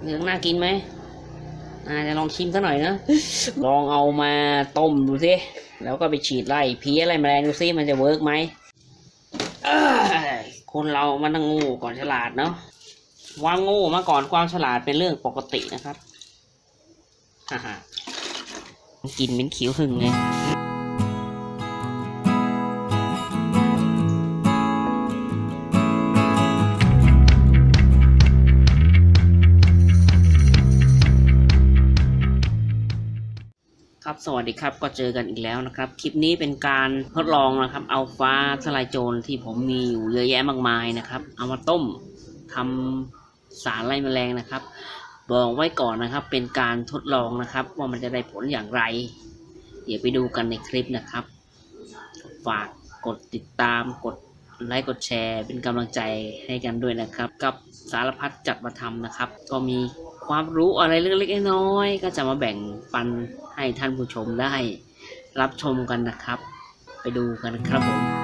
เหลืองน่ากินไหมอาจะลองชิมซะหน่อยนะ ลองเอามาต้มดูสิแล้วก็ไปฉีดไล่เพี้ยอะไรแมลงดูสิมันจะเวิร์กไหมคนเรามันต้องโงูก่อนฉลาดเนาะความโงูมาก่อนความฉลาดเป็นเรื่องปกตินะครับฮ่าฮ่ากินเป็นขิวหึงเล สวัสดีครับก็เจอกันอีกแล้วนะครับ คลิปนี้เป็นการทดลองนะครับ เอาฟ้าทลายโจรที่ผมมีอยู่เยอะแยะมากมายนะครับ เอามาต้มทำสารไล่แมลงนะครับ บอกไว้ก่อนนะครับ เป็นการทดลองนะครับ ว่ามันจะได้ผลอย่างไร เดี๋ยวไปดูกันในคลิปนะครับ ฝากกดติดตามกดไลค์กดแชร์ เป็นกำลังใจให้กันด้วยนะครับ กับสารพัดจัดมาทำนะครับ ก็มี ความรู้อะไรเล็กๆน้อยๆก็จะมาแบ่งปันให้ท่านผู้ชมได้ รับชมกันนะครับ ไปดูกันครับผม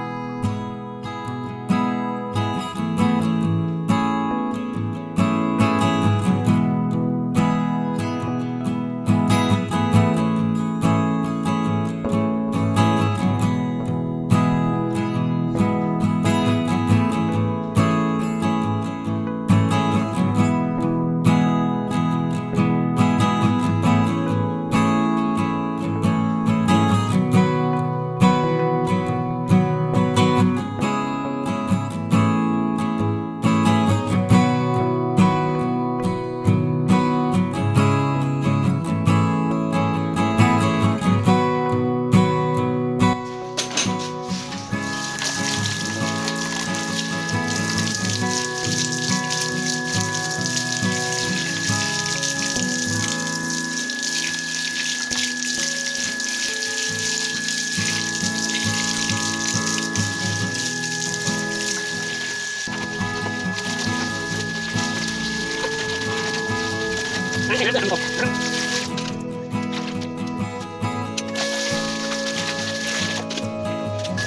ค่น้ำเดือด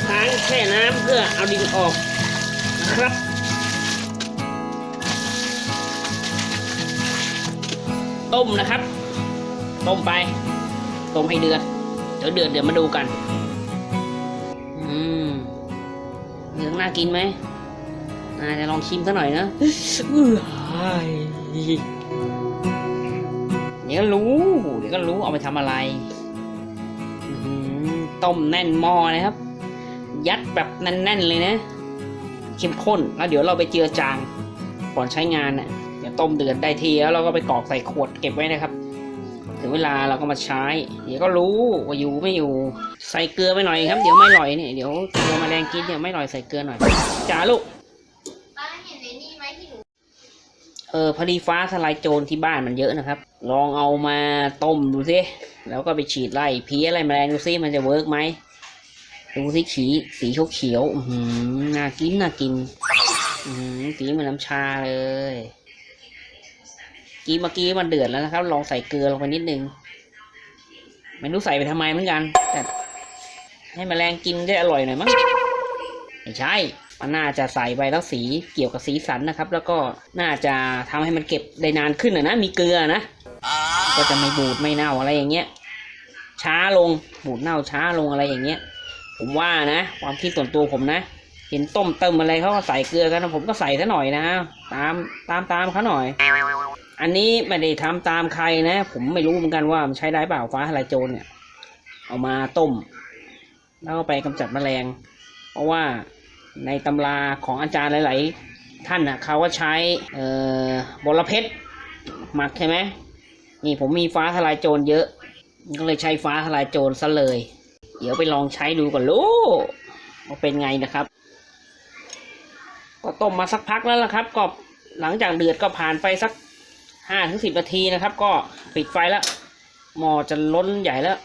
ทางแค่น้ำเพื่อเอาดินออกนะครับต้มนะครับ ต้มไป ต้มให้เดือด เดี๋ยวเดือดเดี๋ยวมาดูกัน อืมเหลืองน่ากินไหมอาจะลองชิมซะหน่อยนะ เดี๋ยวก็รู้เดี๋ยวก็รู้เอาไปทำอะไรต้มแน่นหม้อนะครับ ยัดแบบแน่นๆเลยนะเข้มข้นแล้วเดี๋ยวเราไปเจือจางก่อนใช้งานเนะ่ะเดี๋ยวต้มเดือดได้ทีแล้วเราก็ไปกรอกใส่ขวดเก็บไว้นะครับถึงเวลาเราก็มาใช้ เดี๋ยวก็รู้ว่าอยู่ไม่อยู่ ใส่เกลือไปหน่อยครับ เดี๋ยวไม่อร่อยเนี่ยเดี๋ยวกลัวแมลงกินเนี่ยไม่อร่อยใส่เกลือหน่อยจ๋าลูก ป้าเห็นในนี่ไหมที่หนู เออพอดีฟ้าทลายโจรที่บ้านมันเยอะนะครับ ลองเอามาต้มดูสิแล้วก็ไปฉีดไล่เพี้ยอะไรแมลงดูสิมันจะเวิร์กไหมดูสิขีสีเขียวเขียวๆอื้อหือน่ากินน่ากินอือหือสีเหมือนน้ำชาเลยกี้เมื่อกี้มันเดือดแล้วนะครับ ลองใส่เกลือลงไปนิดนึงไม่รู้ใส่ไปทำไมเหมือนกัน แต่ให้แมลงกินได้อร่อยหน่อยมั้งไม่ใช่ มันน่าจะใส่ไปแล้วสีเกี่ยวกับสีสันนะครับ แล้วก็น่าจะทำให้มันเก็บได้นานขึ้นนะนะมีเกลือนะก็จะไม่บูดไม่เน่าอะไรอย่างเงี้ย ช้าลงบูดเน่าช้าลงอะไรอย่างเงี้ย ผมว่านะ ความคิดส่วนตัวผมนะ เห็นต้มเติมอะไรเขาก็ใส่เกลือกันนะผมก็ใส่ซะหน่อยนะตามตามตามเขาหน่อย อันนี้ไม่ได้ทำตามใครนะ ผมไม่รู้เหมือนกันว่ามันใช้ได้เปล่าฟ้าทลายโจรเนี่ย เอามาต้ม แล้วก็ไปกำจัดแมลง เพราะว่า ในตำราของอาจารย์หลาย ๆ ท่านนะเขาก็ใช้เอ่อบรเพชรหมักใช่ไหมนี่ผมมีฟ้าทลายโจรเยอะ ก็เลยใช้ฟ้าทลายโจรซะเลย เดี๋ยวไปลองใช้ดูก่อนลูกว่าเป็นไงนะครับ ก็ต้มมาสักพักแล้วล่ะครับ ก็หลังจากเดือดก็ผ่านไปสักห้าถึงสิบนาทีนะครับ ก็ปิดไฟแล้วหม้อจะล้นใหญ่แล้ว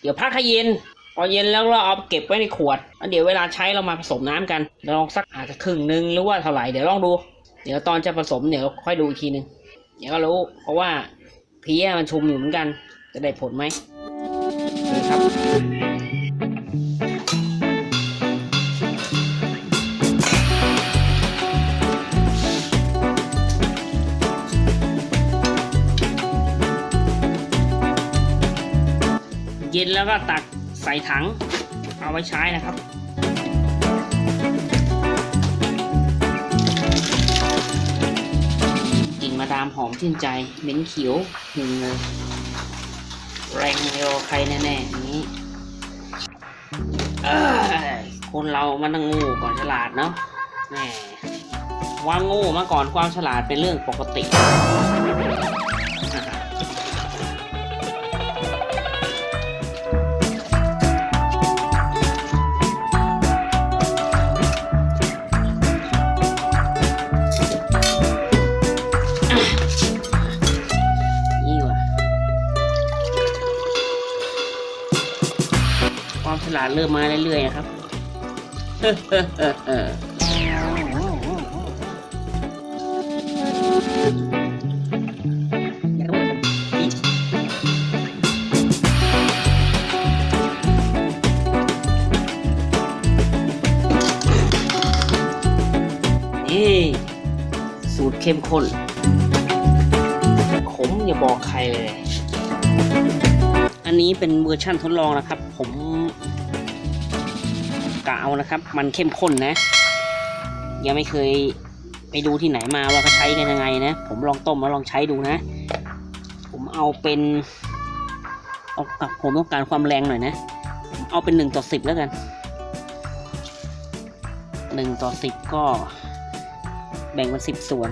เดี๋ยวพักให้เย็น พอเย็นแล้วเราเอาเก็บไว้ในขวดเดี๋ยวเวลาใช้เรามาผสมน้ำกันลองสักอาจจะครึ่งหนึ่งหรือว่าเท่าไหร่เดี๋ยวลองดู เดี๋ยวตอนจะผสมเดี๋ยวค่อยดูอีกทีหนึ่งเดี๋ยวก็รู้เพราะว่าเพี้ยมันชุมอยู่เหมือนกัน จะได้ผลไหมครับเย็นแล้วก็ตัก ใส่ถังเอาไว้ใช้นะครับกลิ่นมาดามหอมชื่นใจเหม็นเขียวหึงเลยแรงเร็วใครแน่ๆอย่างนี้คนเรามันต้องงูก่อนฉลาดเนาะแหมว่าง่มาก่อนความฉลาดเป็นเรื่องปกติ ฉลาดเริ่มมาเรื่อยๆครับนี่สูตรเข้มข้น ขมอย่าบอกใครเลย อันนี้เป็นเวอร์ชั่นทดลองนะครับ ผมกะเอานะครับ มันเข้มข้นนะ ยังไม่เคยไปดูที่ไหนมาว่าเขาใช้กันยังไงนะ ผมลองต้มแล้วลองใช้ดูนะ ผมเอาเป็นเอากับผมต้องการความแรงหน่อยนะ ผมเอาเป็นหนึ่งต่อสิบแล้วกันหนึ่งต่อสิบก็แบ่งเป็นสิบส่วน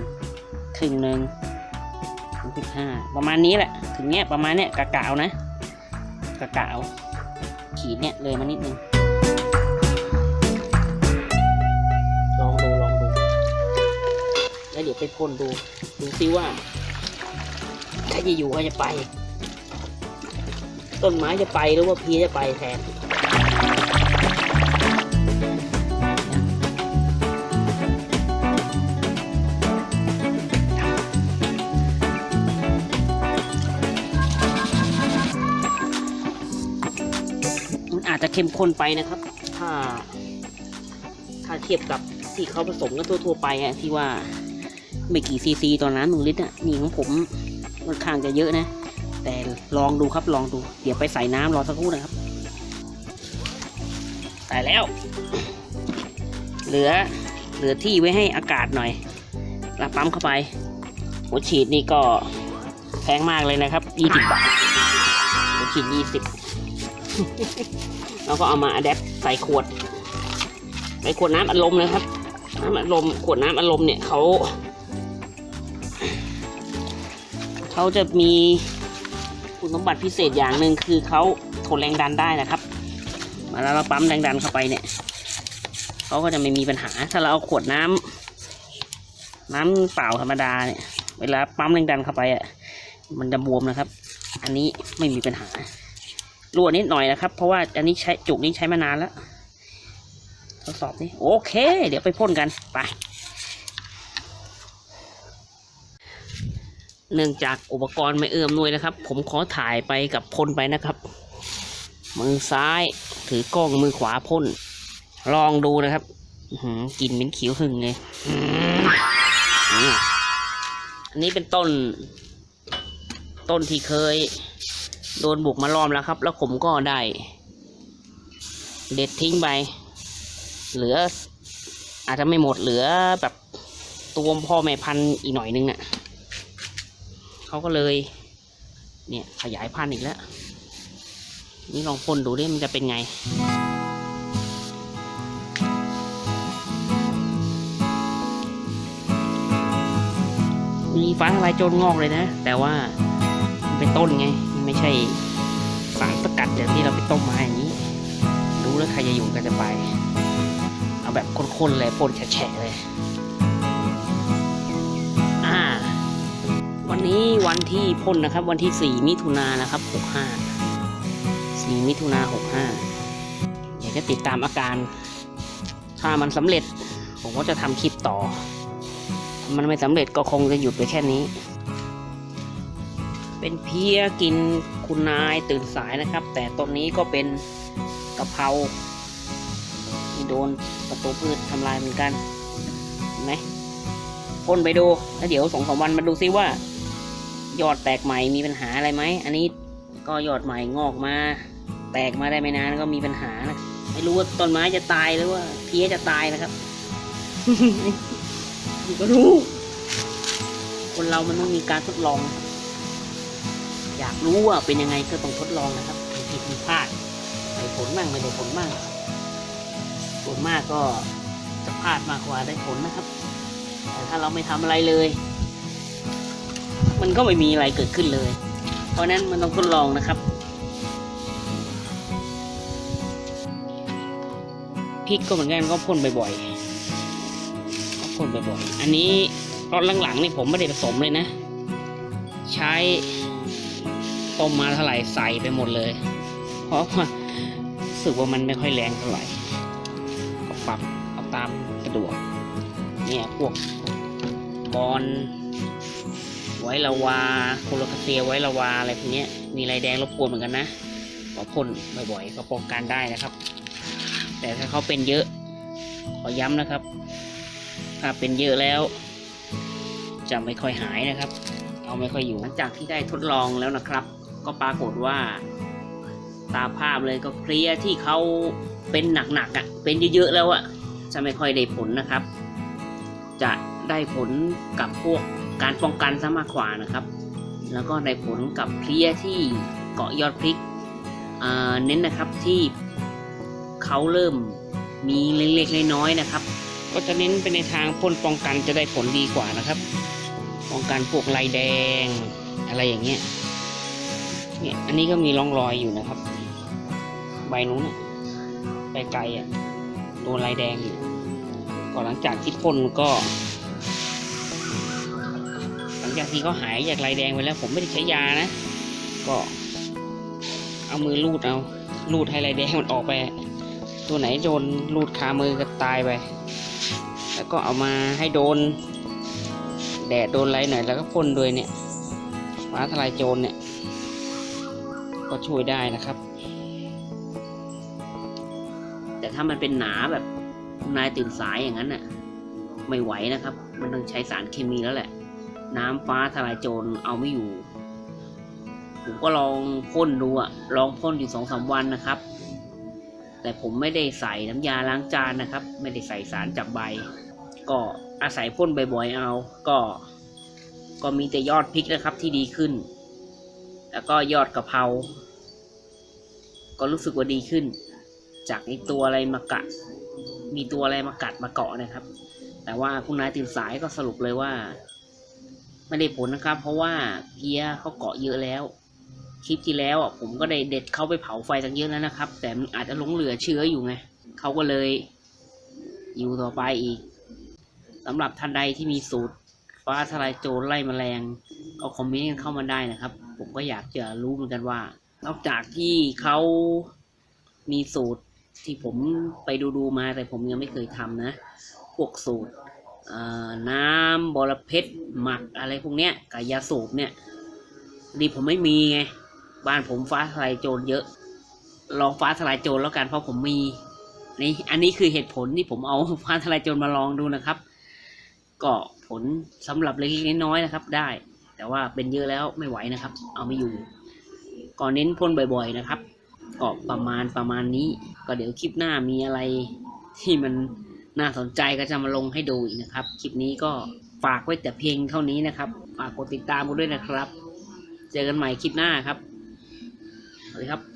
ครึ่งหนึ่งสิบห้าประมาณนี้แหละ ถึงเนี้ยประมาณเนี้ยกะกะเอานะ กะกะเอาขีดเนี่ยเลยมานิดนึงลองดูลองดู แล้วเดี๋ยวไปพ่นดู ดูซิว่าใครจะอยู่ใครจะไป ต้นไม้จะไปหรือว่าพีจะไปแทน เข้มข้นไปนะครับ ถ้า ถ้าเทียบกับที่เขาผสมกันทั่วๆไปอะที่ว่าไม่กี่ซีซีต่อน้ำหนึ่งลิตรอะนี่ของผมค่อนข้างจะเยอะนะ แต่ลองดูครับลองดู เดี๋ยวไปใส่น้ำรอสักครู่นะครับ ใส่แล้ว เหลือเหลือที่ไว้ให้อากาศหน่อยแล้วปั๊มเข้าไปหัวฉีดนี่ก็แพงมากเลยนะครับ 20 บาทหัวฉีด 20 แล้วก็เอามาอัดแอปใส่ขวดใส่ขวดน้ำอัดลมนะครับ น้ำอัดลมขวดน้ำอัดลมเนี่ยเขาเขาจะมีคุณสมบัติพิเศษอย่างหนึ่งคือเขาทนแรงดันได้นะครับเวลาเราปั๊มแรงดันเข้าไปเนี่ยเขาก็จะไม่มีปัญหา ถ้าเราเอาขวดน้ำน้ำเปล่าธรรมดาเนี่ย เวลาปั๊มแรงดันเข้าไปอะมันจะบวมนะครับ อันนี้ไม่มีปัญหา รั่วนิดหน่อยนะครับ เพราะว่าอันนี้ใช้จุกนี้ใช้มานานแล้วทดสอบนี่โอเค เดี๋ยวไปพ่นกันไปเนื่องจากอุปกรณ์ไม่เอื้อมหน่วยนะครับ ผมขอถ่ายไปกับพ่นไปนะครับ มือซ้ายถือกล้องมือขวาพ่น ลองดูนะครับหือกลิ่นเหม็นเขียวหึงเลยอันนี้เป็นต้น ต้นที่เคย โดนบุกมาล้อมแล้วครับ แล้วผมก็ได้ เด็ดทิ้งไป เหลือ อาจจะไม่หมดเหลือแบบตัวพ่อแม่พันธุ์อีกหน่อยนึงเนะ่ะเขาก็เลย เนี่ยขยายพันธุ์อีกแล้ว นี่ลองพ่นดูดิมันจะเป็นไงมีฟ้าทลายโจรงอกเลยนะ แต่ว่ามันเป็นต้นไง ไม่ใช่สารสกัดอย่างที่เราไปต้มมาอย่างนี้ รู้แล้วใครจะอยู่ก็จะไป เอาแบบข้นๆเลยพ่นแฉะๆเลยอ่าวันนี้วันที่พ่นนะครับ วันที่สี่มิถุนายนนะครับหกห้าสี่มิถุนาหกห้าอยากจะติดตามอาการ ถ้ามันสำเร็จ ผมก็จะทำคลิปต่อ มันไม่สำเร็จก็คงจะหยุดไปแค่นี้ เป็นเพี้ยกินคุณนายตื่นสายนะครับ แต่ต้นนี้ก็เป็นกะเพราที่โดนประตูพืชทำลายเหมือนกันเห็นไหมพ่นไปดูแล้วเดี๋ยวสองสามวันมาดูซิว่า ยอดแตกใหม่มีปัญหาอะไรไหมอันนี้ก็ยอดใหม่งอกมา แตกมาได้ไม่นานก็มีปัญหานะไม่รู้ว่าต้นไม้จะตายหรือว่าเพี้ยจะตายนะครับก็รู้คนเรามันต้องมีการทดลองนะครับ อยากรู้ว่าเป็นยังไงก็ต้องทดลองนะครับมีผิดมีพลาดได้ผลบ้างไม่ได้ผลบ้างส่วนมากก็จะพลาดมากกว่าได้ผลนะครับ แต่ถ้าเราไม่ทำอะไรเลย มันก็ไม่มีอะไรเกิดขึ้นเลย เพราะนั้นมันต้องทดลองนะครับพริกก็เหมือนกันก็พ่นบ่อยๆก็พ่นบ่อยๆอันนี้ตอนหลังๆนี่ผมไม่ได้ผสมเลยนะ ใช้ ต้มมาเท่าไหร่ใส่ไปหมดเลย เพราะว่ารู้สึกว่ามันไม่ค่อยแรงเท่าไหร่ ก็ปรับเอาตามสะดวก เนี่ยพวกบอลไว้ละวาโคโลคาเซียไว้ละวาอะไรพวกนี้มีลายแดงรบกวนเหมือนกันนะก็พ่นบ่อยๆ ก็ป้องกันได้นะครับ แต่ถ้าเขาเป็นเยอะ ขอย้ำนะครับ ถ้าเป็นเยอะแล้ว จะไม่ค่อยหายนะครับ เอาไม่ค่อยอยู่หลังจากที่ได้ทดลองแล้วนะครับ ก็ปรากฏว่า ตามภาพเลยก็เพลียที่เขาเป็นหนักๆอะ เป็นเยอะๆแล้วอะ จะไม่ค่อยได้ผลนะครับ จะได้ผลกับพวกการป้องกันซะมากกว่านะครับ แล้วก็ได้ผลกับเพลียที่เกาะยอดพริกเน้นนะครับที่เขาเริ่มมีเล็กๆน้อยๆนะครับ ก็จะเน้นไปในทางพ่นป้องกันจะได้ผลดีกว่านะครับ ป้องกันพวกลายแดงอะไรอย่างเงี้ย เนี่ยอันนี้ก็มีร่องรอยอยู่นะครับ ใบนู้นน่ะใบไกลอะตัวลายแดงอยู่ก่อนหลังจากที่พ่นก็ หลังจากที่เขาหายจากลายแดงไปแล้ว ผมไม่ได้ใช้ยานะ ก็เอามือลูดเอาลูดให้ลายแดงมันออกไป ตัวไหนโดนลูดคามือก็ตายไป แล้วก็เอามาให้โดน แดดโดนอะไรหน่อยแล้วก็พ่นด้วยเนี่ยฟ้าทลายโจรเนี่ย ก็ช่วยได้นะครับ แต่ถ้ามันเป็นหนาแบบนายตื่นสายอย่างนั้นน่ะไม่ไหวนะครับ มันต้องใช้สารเคมีแล้วแหละ น้ำฟ้าทลายโจรเอาไม่อยู่ ผมก็ลองพ่นดูอะลองพ่นอยู่สองสามวันนะครับ แต่ผมไม่ได้ใส่น้ำยาล้างจานนะครับ ไม่ได้ใส่สารจับใบ ก็อาศัยพ่นบ่อยๆเอา ก็ ก็มีแต่ยอดพริกนะครับที่ดีขึ้น แล้วก็ยอดกะเพราก็รู้สึกว่าดีขึ้น จากไอตัวอะไรมากัด มีตัวอะไรมากัดมาเกาะนะครับ แต่ว่าคุณนายตื่นสายก็สรุปเลยว่า ไม่ได้ผลนะครับ เพราะว่าเพียเขาเกาะเยอะแล้วคลิปที่แล้วอะผมก็ได้เด็ดเขาไปเผาไฟตั้งเยอะแล้วนะครับ แต่มันอาจจะหลงเหลือเชื้ออยู่ไงเขาก็เลย อยู่ต่อไปอีกสำหรับท่านใดที่มีสูตร ฟ้าทลายโจรไล่แมลง ก็คอมเมนต์กันเข้ามาได้นะครับ ผมก็อยากจะรู้เหมือนกันว่า นอกจากที่เขามีสูตรที่ผมไปดูดูมาแต่ผมยังไม่เคยทำนะพวกสูตรน้ำบอระเพ็ดหมักอะไรพวกเนี้ยกับยาสูบเนี่ยนี่ผมไม่มีไงบ้านผมฟ้าทลายโจรเยอะ ลองฟ้าทลายโจรแล้วกันเพราะผมมีนี่อันนี้คือเหตุผลที่ผมเอาฟ้าทลายโจรมาลองดูนะครับ ก็ผลสำหรับเล็กๆน้อยๆนะครับได้ แต่ว่าเป็นเยอะแล้วไม่ไหวนะครับ เอาไม่อยู่ก่อนเน้นพ่นบ่อย ๆ นะครับก็ประมาณประมาณนี้ ก็เดี๋ยวคลิปหน้ามีอะไรที่มันน่าสนใจก็จะมาลงให้ดูอีกนะครับ คลิปนี้ก็ฝากไว้แต่เพียงเท่านี้นะครับ ฝากกดติดตามกันด้วยนะครับ เจอกันใหม่คลิปหน้าครับสวัสดีครับ